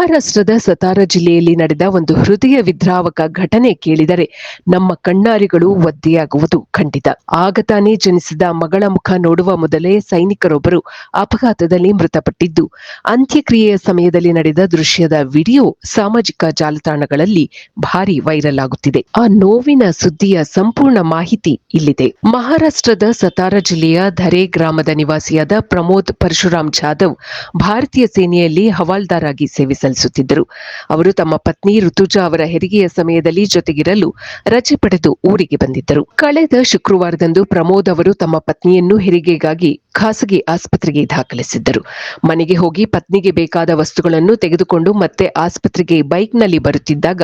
ಮಹಾರಾಷ್ಟ್ರದ ಸತಾರ ಜಿಲ್ಲೆಯಲ್ಲಿ ನಡೆದ ಒಂದು ಹೃದಯ ವಿದ್ರಾವಕ ಘಟನೆ ಕೇಳಿದರೆ ನಮ್ಮ ಕಣ್ಣಾರಿಗಳು ಒದ್ದೆಯಾಗುವುದು ಖಂಡಿತ. ಆಗ ತಾನೇ ಜನಿಸಿದ ಮಗಳ ಮುಖ ನೋಡುವ ಮೊದಲೇ ಸೈನಿಕರೊಬ್ಬರು ಅಪಘಾತದಲ್ಲಿ ಮೃತಪಟ್ಟಿದ್ದು, ಅಂತ್ಯಕ್ರಿಯೆಯ ಸಮಯದಲ್ಲಿ ನಡೆದ ದೃಶ್ಯದ ವಿಡಿಯೋ ಸಾಮಾಜಿಕ ಜಾಲತಾಣಗಳಲ್ಲಿ ಭಾರಿ ವೈರಲ್ ಆಗುತ್ತಿದೆ. ಆ ನೋವಿನ ಸುದ್ದಿಯ ಸಂಪೂರ್ಣ ಮಾಹಿತಿ ಇಲ್ಲಿದೆ. ಮಹಾರಾಷ್ಟ್ರದ ಸತಾರ ಜಿಲ್ಲೆಯ ಧರೆ ಗ್ರಾಮದ ನಿವಾಸಿಯಾದ ಪ್ರಮೋದ್ ಪರಶುರಾಮ್ ಜಾಧವ್, ಭಾರತೀಯ ಸೇನೆಯಲ್ಲಿ ಹವಾಲ್ದಾರ್ ಆಗಿ ಸೇವೆ ಸಲ್ಲಿಸುತ್ತಿದ್ದರು ಅವರು ತಮ್ಮ ಪತ್ನಿ ಋತುಜಾ ಅವರ ಹೆರಿಗೆಯ ಸಮಯದಲ್ಲಿ ಜೊತೆಗಿರಲು ರಜೆ ಪಡೆದು ಊರಿಗೆ ಬಂದಿದ್ದರು. ಕಳೆದ ಶುಕ್ರವಾರದಂದು ಪ್ರಮೋದ್ ಅವರು ತಮ್ಮ ಪತ್ನಿಯನ್ನು ಹೆರಿಗೆಗಾಗಿ ಖಾಸಗಿ ಆಸ್ಪತ್ರೆಗೆ ದಾಖಲಿಸಿದ್ದರು. ಮನೆಗೆ ಹೋಗಿ ಪತ್ನಿಗೆ ಬೇಕಾದ ವಸ್ತುಗಳನ್ನು ತೆಗೆದುಕೊಂಡು ಮತ್ತೆ ಆಸ್ಪತ್ರೆಗೆ ಬೈಕ್ನಲ್ಲಿ ಬರುತ್ತಿದ್ದಾಗ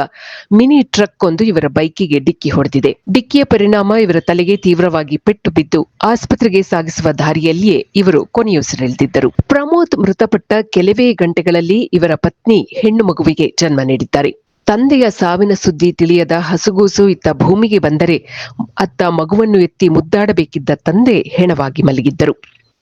ಮಿನಿ ಟ್ರಕ್ ಒಂದು ಇವರ ಬೈಕಿಗೆ ಡಿಕ್ಕಿ ಹೊಡೆದಿದೆ. ಡಿಕ್ಕಿಯ ಪರಿಣಾಮ ಇವರ ತಲೆಗೆ ತೀವ್ರವಾಗಿ ಪೆಟ್ಟು ಬಿದ್ದು ಆಸ್ಪತ್ರೆಗೆ ಸಾಗಿಸುವ ದಾರಿಯಲ್ಲಿಯೇ ಇವರು ಕೊನೆಯುಸಿರೆಳೆದಿದ್ದರು. ಪ್ರಮೋದ್ ಮೃತಪಟ್ಟ ಕೆಲವೇ ಗಂಟೆಗಳಲ್ಲಿ ಇವರ ಪತ್ನಿ ಹೆಣ್ಣು ಮಗುವಿಗೆ ಜನ್ಮ ನೀಡಿದ್ದಾರೆ. ತಂದೆಯ ಸಾವಿನ ಸುದ್ದಿ ತಿಳಿಯದ ಹಸುಗೂಸು ಇತ್ತ ಭೂಮಿಗೆ ಬಂದರೆ ಅತ್ತ ಮಗುವನ್ನು ಎತ್ತಿ ಮುದ್ದಾಡಬೇಕಿದ್ದ ತಂದೆ ಹೆಣವಾಗಿ ಮಲಗಿದ್ದರು.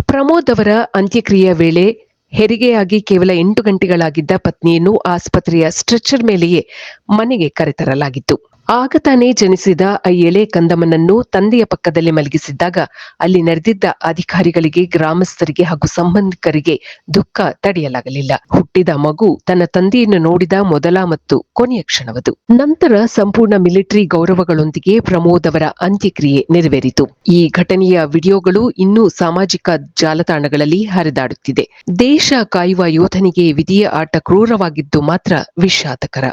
ಪ್ರಮೋದ್ ಅವರ ಅಂತ್ಯಕ್ರಿಯೆಯ ವೇಳೆ ಹೆರಿಗೆಯಾಗಿ ಕೇವಲ ಎಂಟು ಗಂಟೆಗಳಾಗಿದ್ದ ಪತ್ನಿಯನ್ನು ಆಸ್ಪತ್ರೆಯ ಸ್ಟ್ರೆಚರ್ ಮೇಲೆಯೇ ಮನೆಗೆ ಕರೆತರಲಾಗಿತ್ತು. ಆಗ ತಾನೇ ಜನಿಸಿದ ಆ ಎಲೆ ಕಂದಮ್ಮನನ್ನು ತಂದೆಯ ಪಕ್ಕದಲ್ಲಿ ಮಲಗಿಸಿದ್ದಾಗ ಅಲ್ಲಿ ನೆರೆದಿದ್ದ ಅಧಿಕಾರಿಗಳಿಗೆ, ಗ್ರಾಮಸ್ಥರಿಗೆ ಹಾಗೂ ಸಂಬಂಧಿಕರಿಗೆ ದುಃಖ ತಡೆಯಲಾಗಲಿಲ್ಲ. ಹುಟ್ಟಿದ ಮಗು ತನ್ನ ತಂದೆಯನ್ನು ನೋಡಿದ ಮೊದಲ ಮತ್ತು ಕೊನೆಯ ಕ್ಷಣವದು. ನಂತರ ಸಂಪೂರ್ಣ ಮಿಲಿಟರಿ ಗೌರವಗಳೊಂದಿಗೆ ಪ್ರಮೋದ್ ಅವರ ಅಂತ್ಯಕ್ರಿಯೆ ನೆರವೇರಿತು. ಈ ಘಟನೆಯ ವಿಡಿಯೋಗಳು ಇನ್ನೂ ಸಾಮಾಜಿಕ ಜಾಲತಾಣಗಳಲ್ಲಿ ಹರಿದಾಡುತ್ತಿದೆ. ದೇಶ ಕಾಯುವ ಯೋಧನಿಗೆ ವಿಧಿಯ ಆಟ ಕ್ರೂರವಾಗಿದ್ದು ಮಾತ್ರ ವಿಷಾದಕರ.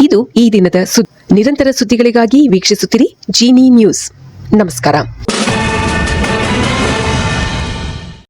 ಇದು ಈ ದಿನದ ಸುದ್ದಿ. ನಿರಂತರ ಸುದ್ದಿಗಳಿಗಾಗಿ ವೀಕ್ಷಿಸುತ್ತಿರಿ ಜೀನಿ ನ್ಯೂಸ್. ನಮಸ್ಕಾರ.